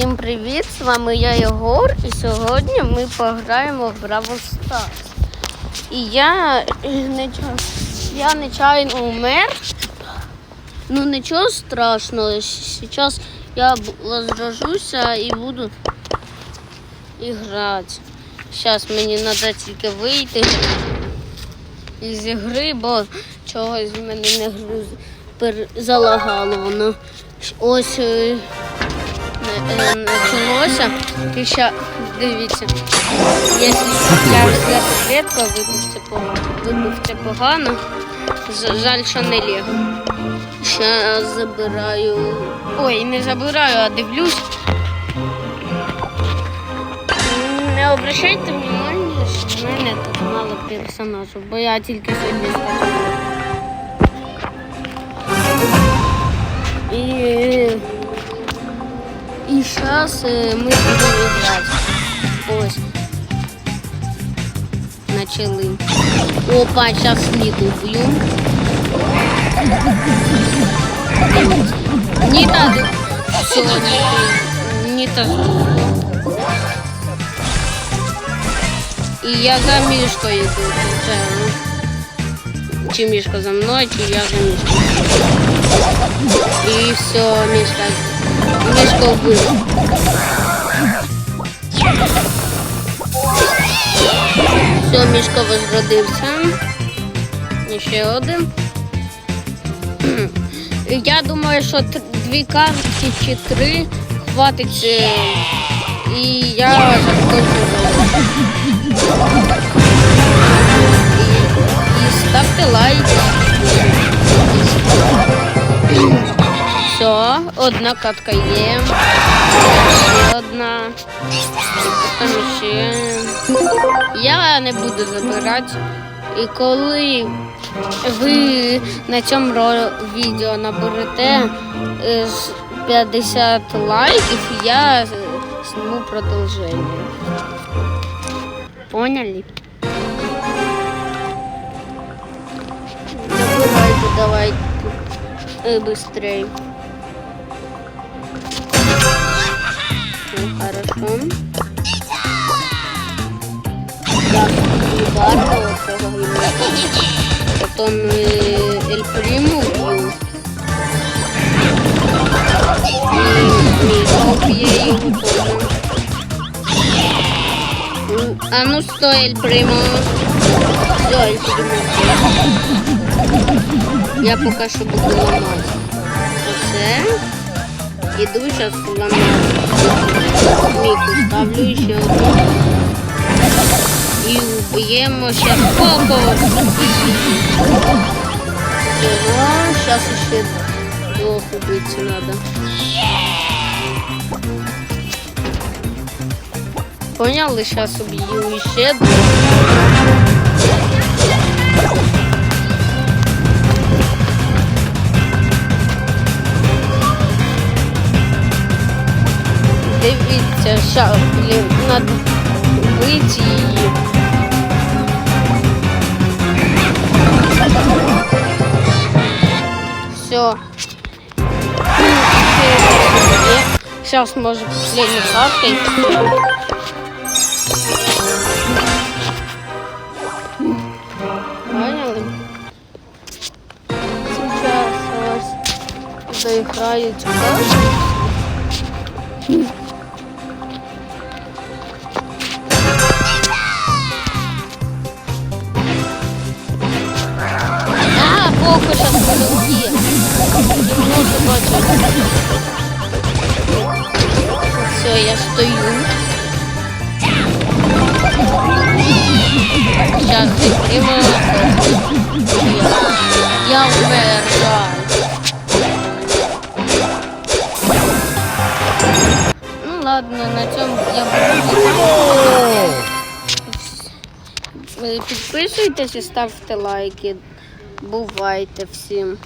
Всім привіт! З вами я Єгор, і сьогодні ми пограємо в Бравл Stars. І я е, я нечайно умер. Ну нічого страшного. Зараз я розражуся і буду грати. Зараз мені треба тільки вийти із гри, бо чогось в мене не груз залагало воно. Ось е, почалося. І ще дивіться, якщо я випив це погано. Випив це погано. Жаль, що не ліг. Ще забираю. Ой, не забираю, а дивлюсь. Не обращайте внимання, що в мене тут мало персонажів, бо я тільки сьогодні скачала. І, і зараз ми будемо грати. Ось. Начали. Опа, сейчас Ниту убью. Нита, все, Нита сдохла. І я за мішкою йду. Це, ну, Чи мішка за мною, чи я за мішкою. І все, мішка. Мішка вбив. Все, мішка возродився. І ще один. Я думаю, що дві картки чи три хватить. е, І я закончу. І, і ставте лайки. Одна катка є. Одна. Там ще. Я не буду забирати. І коли ви на цьому відео наберете е, 50 лайків, я сниму продовження. Поняли? Давайте. Э, быстрее. Ну, хорошо. Так, удар вот этого гиганта. Потом э, Эль Приму убил. И Миша убьет его тоже. М, А ну стой, Эль Приму. Все, Эль Приму. Я поки що буду ламати. Оце. Іду зараз ламати. Міку ставлю і ще одну. І вб'ємо зараз Коко. Всього, зараз ще двох убити треба. Поняли? Зараз уб'ю ще двох. Дивіться, ща, блін, надо бити її. Все. Сейчас может последний капкой. Поняли? Сейчас ось доіграють карту. Сейчас подойди. Ну, собачка. Все, я стою. Сейчас закрыла. Я умер, жаль. Ну ладно, на цьому я буду. Ви Підписуйтесь і ставте лайки. Бувайте всім.